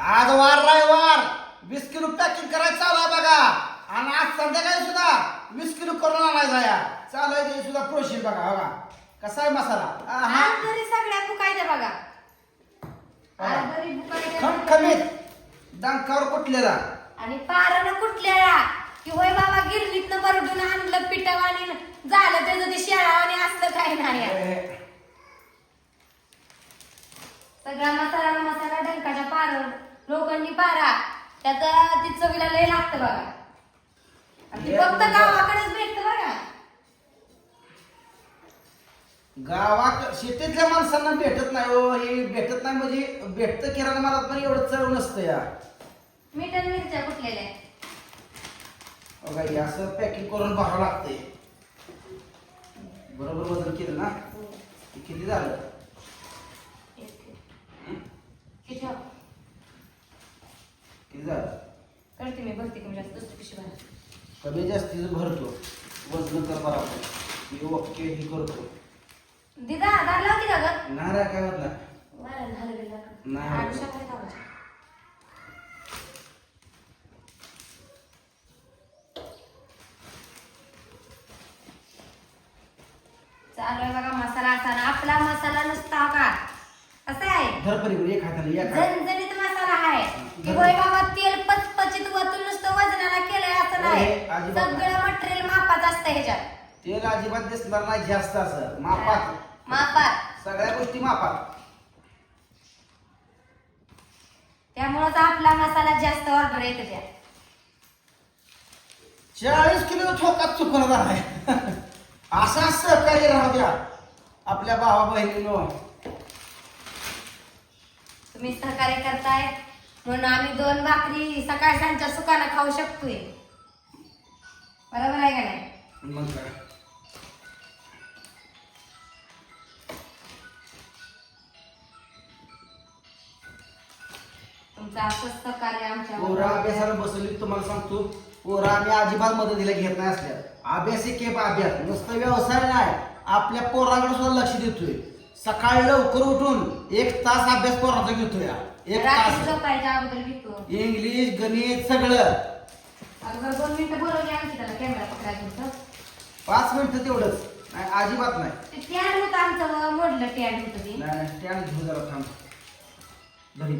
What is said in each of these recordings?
आज वार रविवार वीस किलो पॅकिंग करायचं चालू आहे बघा. आणि आज संध्याकाळी सुद्धा वीस किलो करून आणायचा या चालू आहे ते सुद्धा प्रोशील बघा बघा कसा आहे मसाला. आज तरी सगळ्या फुकायच्या बघा. आज तरी फुकायच्या खमखमीत डंकावर कुठलेला? आणि पारानं कुठल्या की होय बाबा गिरणीतनं बरडून आणलं पिठाव आणि झालं त्याचं ते शेळा आणि असलं काही नाही. आहे. सगळा मसाला मसाला डंकाच्या पार लोखंडी पारा. त्याचा ती चवीला लय लागतं बघा. आणि ती फक्त गावाकडेच भेटतं बघा गावात शेतीतल्या माणसांना भेटत नाही हो. हे भेटत नाही म्हणजे भेटतं किराणा मला पण एवढं चव नसतं या मीठ आणि मिरच्या कुठलेल्या बघा हे असं पॅकिंग करून भरावं लागतंय. बरोबर वजन केलं ना? हे. किती झालं? किती? करते मी भरते कमी जास्त दुसरी भरा. कमी जास्तीच भरतो. वजन कर बरोबर मी ओके हे करतो. दिदा दार लावते का ग? नाही. रे, काय झालं का? नाही. चालू आहे बघा मसाला असा ना आपला मसाला नुसता का? कसा आहे. धर पलीकडे एक हाताने एक हात झणझणीत आहे की होय बाबा तेल पचपचित वतून नुसतं वजनाला केलंय असं नाही. हे अजिबात नाही. सगळं मटेरियल मापात असतं ह्याच्यात. तेल अजिबात दिसणार नाही जास्त असं. मापात. मापात. सगळ्या गोष्टी मापात. त्यामुळंच आपला मसाला जास्त ऑर्डर येते त्या चाळीस किलो ठोकात चुकून आहे असा सहकार्य राहू द्या. आपल्या भावा बहिणीनो तुम्ही सहकार्य करताय? म्हणून आम्ही दोन भाकरी सकाळ सांच्या सुकानं खाऊ शकतोय. बरोबर आहे का नाही? मग काय? तुमचं असंच सहकार्य आमच्या पोरं अभ्यासाला बसवली तुम्हाला सांगतो. पोरं आम्ही अजिबात मदतीला घेत नाही असल्या. अभ्यास एक अभ्यास. नुसतं व्यवसाय नाही. आपल्या पोरांकडे सुद्धा लक्ष देतोय. सकाळी लवकर उठून एक तास अभ्यास पोरांचा घेतोय. एक रात्री तास. झोपायच्या अगोदर घेतो. इंग्लिश गणित सगळं. अगोदर दोन मिनिटं बोलवली आमची त्याला कॅमेरा पकडायचं होतं पाच मिनिटं तेवढंच. नाही अजिबात नाही. ते टॅड होतं आमचं मोडलं टॅड होतं ते. नाही नाही त्याने घेऊ जरा थांब. घरी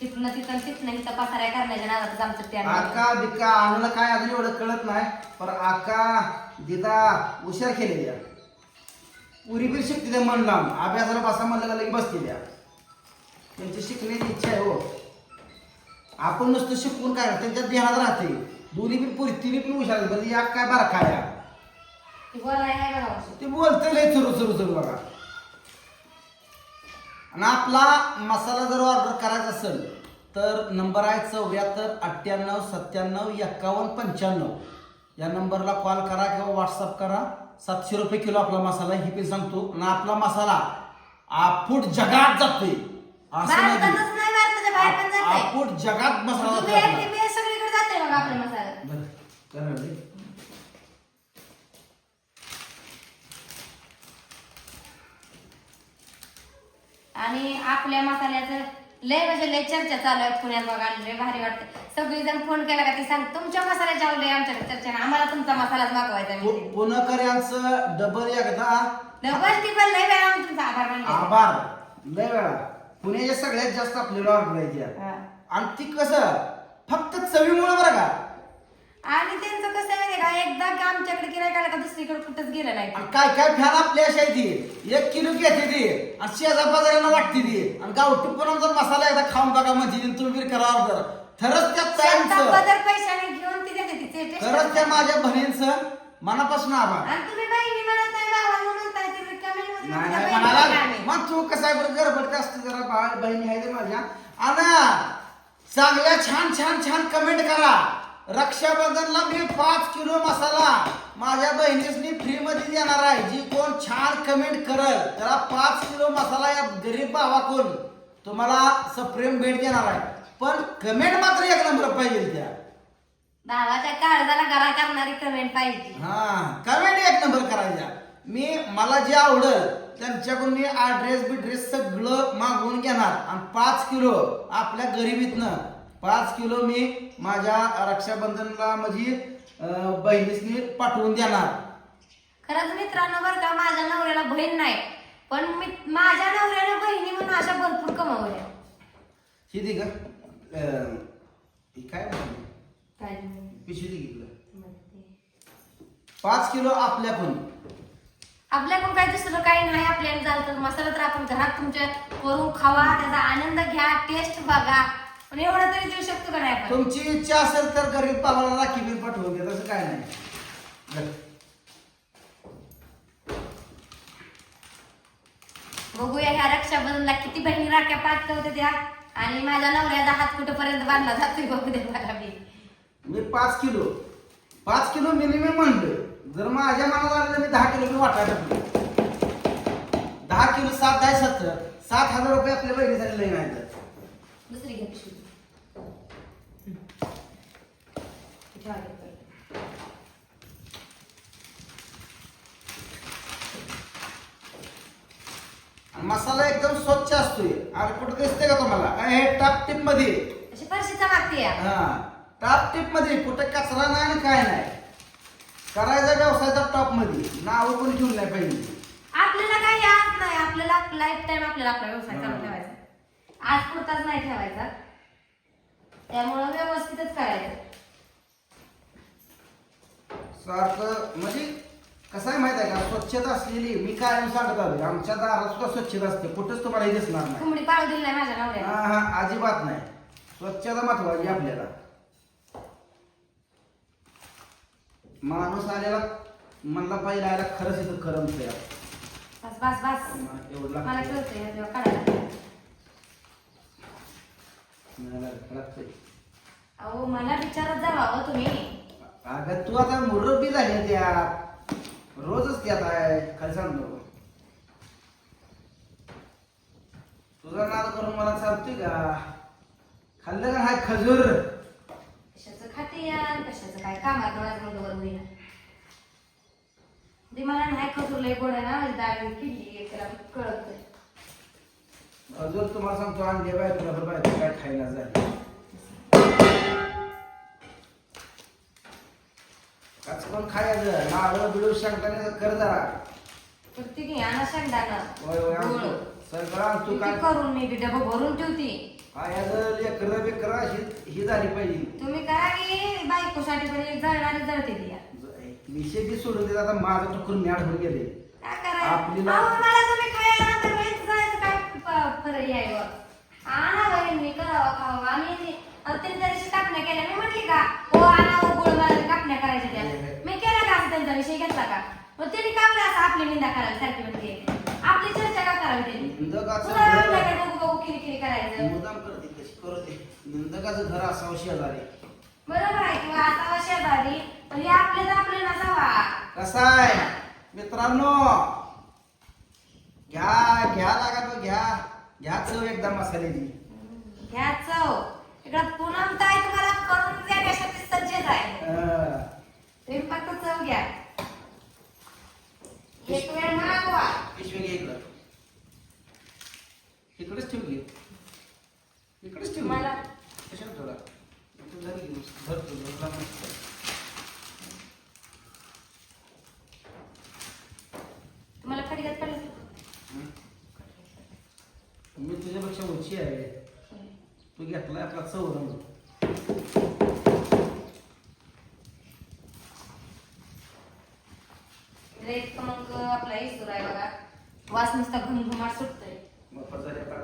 तिथनं तिथं तिथनं इथं पसाऱ्या करण्याच्या नावातच आमचं टॅड आका बिका आम्हाला काय अजून एवढं कळत नाही पण आका दिदा हुशार केलेल्या पुरी बी शिकते मन लावून अभ्यासाला बसा म्हणलं का लगे बसते त्या. त्यांची शिकण्याची इच्छा आहे हो. आपण नुसतं शिकवून काय त्यांच्या ध्यानात राहते. दोन्ही पण पुरी तिन्ही पण हुशार. बरं या काय बरं काय. ती बोलाय आहे बघा असं. ते बोलते लय चुरू चुरू चुरू बघा. आणि आपला मसाला जर ऑर्डर करायचा असेल तर नंबर आहे चौऱ्याहत्तर अठ्ठ्याण्णव सत्त्याण्णव एक्कावन्न पंच्याण्णव. या नंबरला कॉल करा किंवा व्हॉट्सअप करा. सातशे रुपये किलो आपला मसाला हे पण सांगतो. आणि आपला मसाला आफूट जगात जातोय. असं नाही भारतातच नाही भारताच्या बाहेर पण जाते आफूट जगात मसाला तुम्ही जातोय एकटी आपला. मी सगळीकडे जाते बघा आपला मसाला बरं, करा रे. आणि आपल्या मसाल्याचं लय म्हणजे लय चर्चा चालू आहे पुण्यात बघा लय भारी वाटतं. सगळी जण फोन केला का ते सांग तुमच्या मसाल्याच्या लय आमच्याकडे चर्चा आम्हाला तुमचा मसालाच मागवायचा पु- पुणेकर यांचं डबल एकदा डबल टिबल लय वेळा आम्ही तुमचा आभार मानले. आभार. लय वेळा. पुण्याच्या सगळ्यात जास्त आपल्याला आहे. हा. आणि ती कसं? फक्त चवीमुळे बरं का? आणि त्यांचं कसं आहे माहितीये का? एकदा का आमच्याकडे गिरायक आला का दुसरीकडे कुठंच गेलं नाही. आणि काय काय फॅन आपल्या अशा आहे ती. एक किलो घेते ती. आणि शेजा बाजारांना वाटते ती. आणि गावठी पुन्हा मसाला एकदा खाऊन बघा म्हणजे. तुम्ही बी करा ऑर्डर खरंच त्या स्वतः ताईंचं बदल पैशाने घेऊन ती देते taste खरंच त्या. माझ्या बहिणींचं मनापासून आभार. आणि तुम्ही बहिणी म्हणत नाही भावांना म्हणताय ते comment मध्ये नाही म्हणता नाही बहिणी म्हणाला म्हणता आम्ही. मग तू कसं आहे बरं? गडबड असते जरा बाळ बहिणी आहे माझ्या. आणि चांगल्या छान छान छान कमेंट करा. रक्षाबंधनला मी पाच किलो मसाला. माझ्या बहिणीसनी फ्री मध्ये देणार आहे. जी कोण छान कमेंट करल त्याला पाच किलो मसाला या गरीब भावाकडून तुम्हाला सप्रेम भेट देणार आहे. पण कमेंट मात्र एक नंबर पाहिजे त्या. भावाच्या काळजाला गरा करणारी कमेंट पाहिजे. हा कमेंट एक नंबर करायच्या मी मला जे आवडल त्यांच्याकडून मी ॲड्रेस बिड्रेस सगळं मागवून घेणार. आणि पाच किलो आपल्या गरिबीतनं पाच किलो मी माझ्या रक्षाबंधनला अं, बहिणीसनी पाठवून देणार. खरंच मित्रांनो बरं का माझ्या नवऱ्याला बहीण नाही पण मी माझ्या नवऱ्याला बहिणी म्हणून अशा भरपूर कमावल्या. ही दी का अं, ही काय म्हणते? काय पिशवी दी की तुला पाच किलो आपल्याकडून. आपल्याकडून काही दुसरं काही नाही आपल्याला झालं तर मसाला तर आपण घरात तुमच्या करून खावा त्याचा आनंद घ्या टेस्ट बघा. पण एवढं तरी देऊ शकतो का नाही आपण? तुमची इच्छा असेल तर गरीब बाबाला राखी पाठवून द्या तसं काय नाही. बघूया ह्या रक्षाबंधनला किती बहिणी राख्या पाठवते त्या. आणि माझ्या नवऱ्याचा हात कुठपर्यंत बांधला जातोय बघू दे मला मी मी पाच किलो. पाच किलो मिनिमम म्हणलं. जर माझ्या मनात आलं तर मी दहा किलो मी वाटायला टाकलो दहा किलो सात दहा सत्तर. सात हजार रुपये आपल्या बहिणीसाठी लई नाही दुसरी घे पिशवी. हम्म. इथे आली परत. आणि मसाला एकदम स्वच्छ असतोय. आणि कुठं दिसते का तुम्हाला? हे टाप टिपमध्ये अशी फरशीचा मागते या हा. टॉप टिपमध्ये कुठं कचरा नाही आणि काय नाही. करायचा व्यवसायाचा टॉपमध्ये. नाव पण घेऊन नाही पाहिजे. आपल्याला काही आज नाही. आपल्याला लाईफ टाईम आपल्याला आपला व्यवसाय चालू. ठेवायचा. आज पुरताच नाही ठेवायचा. त्यामुळं व्यवस्थितच करायचं. सारखं म्हणजे कसं आहे माहीत आहे का? स्वच्छता असलेली मी कायम सांगत आलो आमच्या दारात सुद्धा स्वच्छता असते. कुठंच तुम्हाला हे दिसणार नाही. कोंबडी पाळू दिली नाही माझ्या नवऱ्याला. हा हा अजिबात नाही. स्वच्छता महत्वाची आपल्याला. माणूस आलेला म्हणला पहिला आला खरंच इथं आहे. बस बस बस. एवढं मला लागतंय. कळतंय तेव्हा काढायला मला लागतंय. अहो मला विचारत जावा हो तुम्ही. अगं तू आता मुरब्बी झाली त्या. रोजच त्यात आहे काय सांगतो. तुझा नाद करून मला चालतोय का? खाल्लं का हाय खजूर? कशाचं खाते यार? कशाचं काय कामात माझ्या मुलं होईना ते मला नाही खजूरलंय गोड आहे ना? डाळ किडली त्याला कळत नाही. खजूर तुम्हाला सांगतो आणले बाय तुला बरं बाय काय खायला जाय. कचकन खायचं? नारळ बिळू शेंगदाणे कर जरा. करते की आणा शेंगदाणा. होय होय गोड. आणतो. सगळं आणतो किती काय? करून मी बी डबं भरून ठेवते. खायचं लेकरं बिकरं अशी ही झाली पाहिजे. तुम्ही करा की बायकोसाठी पण एक जळणारी जळते ती या. विषय बी सोडून देत आता माझं टुकून मॅड होऊन गेले. काय करायचं? आपलीला- अहो, मला तुम्ही खायला नंतर माहीत जायचं काय प- फरक आहे वर. आणा बहीण मी करावं खावं. आणि अहो, त्यांनी त्या दिवशी कापण्या केल्या मी म्हटली का? हो आणा हो गुळ मला कापण्या करायच्या त्या. मी केला का असं त्यांचा विषय घेतला का? मग त्यांनी कापल्या असं आपली निंदा करायला सारखी म्हणते. आपली चर्चा का करावी त्यांनी निंदकाचं पुन्हा घर आपल्याकडे बघू बघू किरकिरी करायचं? मुद्दाम करते कशी करू दे. निंदकाचं घर असावं शेजारी. बरोबर आहे किंवा आता शेजारी पण हे आपले तर आपले नसावा. कसा आहे? मित्रांनो घ्या घ्या लागा तो घ्या. घ्या चव एकदा मसाल्याची. घ्या चव. इकडं पूनम ताई तुम्हाला करून देण्यासाठी सज्जच आहे. अं, तुम्ही फक्त चव घ्या. एक वेळ मागवा पिशवी घे इकडं. इकडेच ठेव घे इकडेच ठेव मला कशाला धर तू, धर. तुम्हाला खडग्यात पडलं? मी तुझ्यापेक्षा उंची आहे. तू घेतलाय आपला चौरंग. रेत मग आपला इसूर आहे बघा. वास नुसता घुमघुमाट सुटतोय. मग पजारी का